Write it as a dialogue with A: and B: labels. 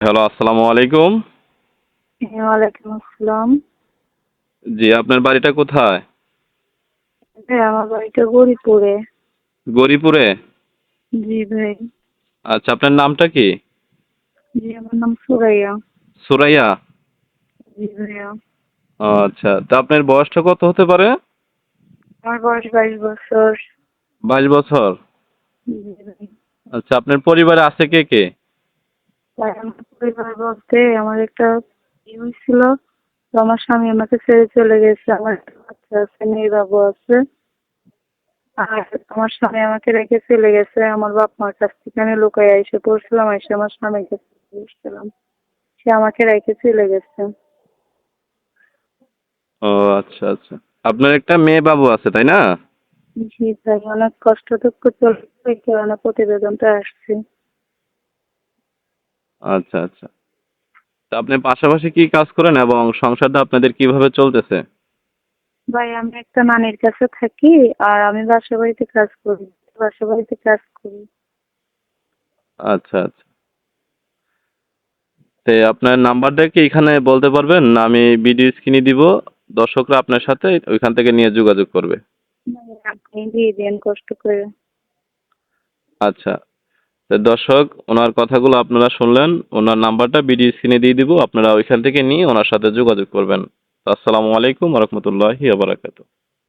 A: Hello আসসালামু আলাইকুম।
B: ওয়ালাইকুম আসসালাম।
A: জি আপনার বাড়িটা কোথায়?
B: ভাই আমার বাড়িটা গরিপুরে।
A: গরিপুরে?
B: জি ভাই।
A: আচ্ছা আপনার নামটা কি?
B: জি আমার নাম সুরাইয়া।
A: সুরাইয়া?
B: জি ভাইয়া।
A: আচ্ছা তা আপনার বয়সটা কত হতে পারে?
B: আমার বয়স বাইশ বছর।
A: বাইশ বছর।
B: জি ভাই।
A: আচ্ছা আপনার পরিবারে আছে কে কে?
B: পরিবার বলতে আমার একটা ই হয়েছিল তো আমার স্বামী আমাকে ছেড়ে চলে গেছে আমার একটা বাচ্চা আছে মেয়ে বাবু আছে। আর আমার স্বামী আমাকে রেখে চলে গেছে আমার বাপ মার কাছ থেকে আমি লুকাই এসে পড়ছিলাম এসে আমার স্বামীর কাছে বসছিলাম সে আমাকে রেখে চলে গেছে।
A: ও আচ্ছা আচ্ছা। আপনার একটা মেয়ে বাবু আছে তাই না?
B: জি ভাই অনেক কষ্ট দুঃখ চলছে এই কারণে প্রতিবেদনটা আসছে।
A: আচ্ছা আচ্ছা। তা আপনি পাশাপাশি কি কাজ করেন এবং সংসারটা আপনাদের কীভাবে চলতেছে?
B: ভাই আমি একটা নানির কাছে থাকি আর আমি বাসা বাড়িতে কাজ করি বাসা বাড়িতে কাজ করি।
A: আচ্ছা আচ্ছা। তে আপনার নাম্বারটা কি এখানে বলতে পারবেন? না আমি ভিডিও স্ক্রিনে দিব দর্শকরা আপনার সাথে ওইখান থেকে নিয়ে যোগাযোগ করবে।
B: আপনি দিয়ে দেন কষ্ট করে।
A: আচ্ছা। দর্শক, ওনার কথাগুলো আপনারা শুনলেন, ওনার নাম্বারটা ভিডিও স্ক্রিনে দিয়ে দিব, আপনারা ওইখান থেকে নিয়ে ওনার সাথে যোগাযোগ করবেন। আসসালামু আলাইকুম রহমতুল্লাহি আবরাকাতু